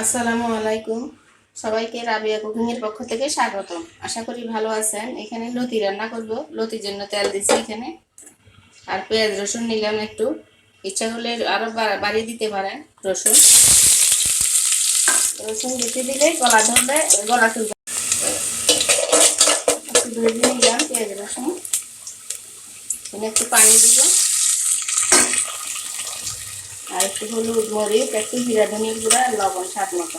আসসালামু আলাইকুম। সবাইকে রাবিয়া কুকিং এর পক্ষ থেকে স্বাগতম। আশা করি ভালো আছেন। এখানে লতি রান্না করব। লতির জন্য তেল দিছি এখানে। আর পেঁয়াজ রসুন নিলাম একটু। ইচ্ছা হলে আরও বা- বাড়িয়ে দিতে পারেন রসুন। রসুন দিতে দিলে গলা ধরলে গলা চুলবে। একটু ধরে নিলাম পেঁয়াজ রসুন। একটু পানি দিব। আর একটু হলুদ, মরিচ, একটু জিরা ধনিয়ার গুঁড়া আর লবণ স্বাদ মতো।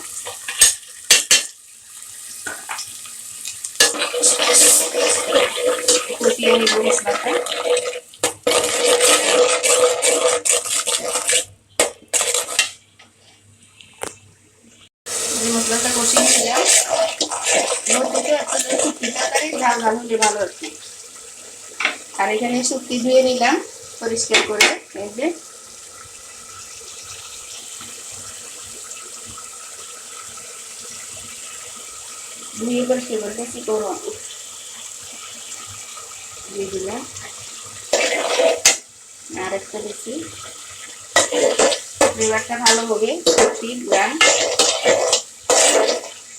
নিলাম। হলে ভালো আর কি আর এখানে শুক্তি ধুয়ে নিলাম, পরিষ্কার করে। এই যে ধুয়ে পরিষ্কার করে কি করব দিয়ে দিলাম। আর একটা বেশি ফ্লেভারটা ভালো হবে সত্যির গ্রাম।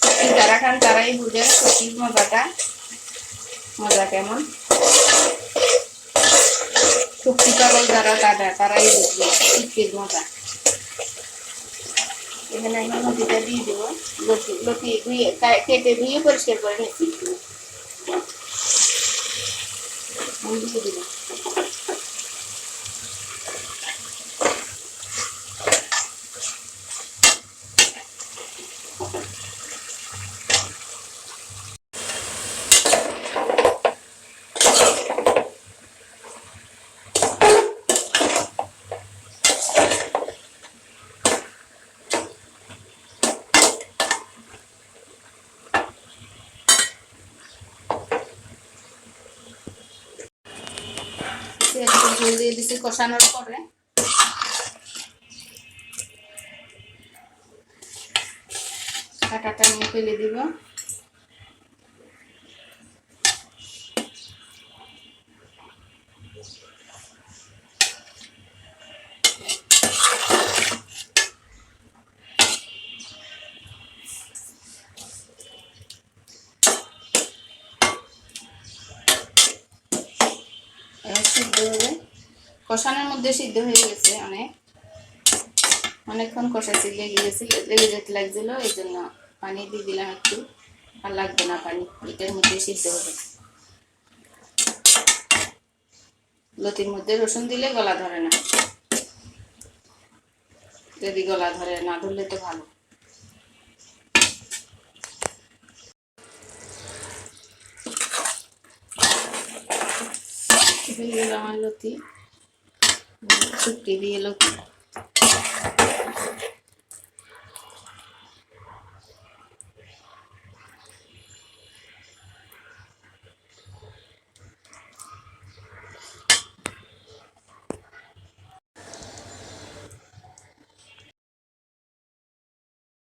সত্যি যারা খান তারাই বুঝেন সত্যির মজাটা। মজা কেমন? শক্তি পাগল যারা, তারা তারাই বুঝবে সত্যির মজা। এখানে এখন নদীটা দিয়ে দেবো। লতি লতি ধুয়ে কেটে ধুয়ে পরিষ্কার করে নিচ্ছি আমি দিয়ে দিলাম একটু ঝোল দিয়ে দিছি কষানোর পরে। কাটাটা নিয়ে ফেলে দিব এবার সিদ্ধ হবে কষানোর মধ্যে সিদ্ধ হয়ে গেছে অনেক। অনেকক্ষণ কষাচ্ছি, লেগে গেছে, লেগে যেতে লাগছিল, এই জন্য পানি দিয়ে দিলাম একটু। আর লাগবে না পানি, এটার মধ্যে সিদ্ধ হবে। লতির মধ্যে রসুন দিলে গলা ধরে না। যদি গলা ধরে, না ধরলে তো ভালো। আমার লতি। দিয়ে লতি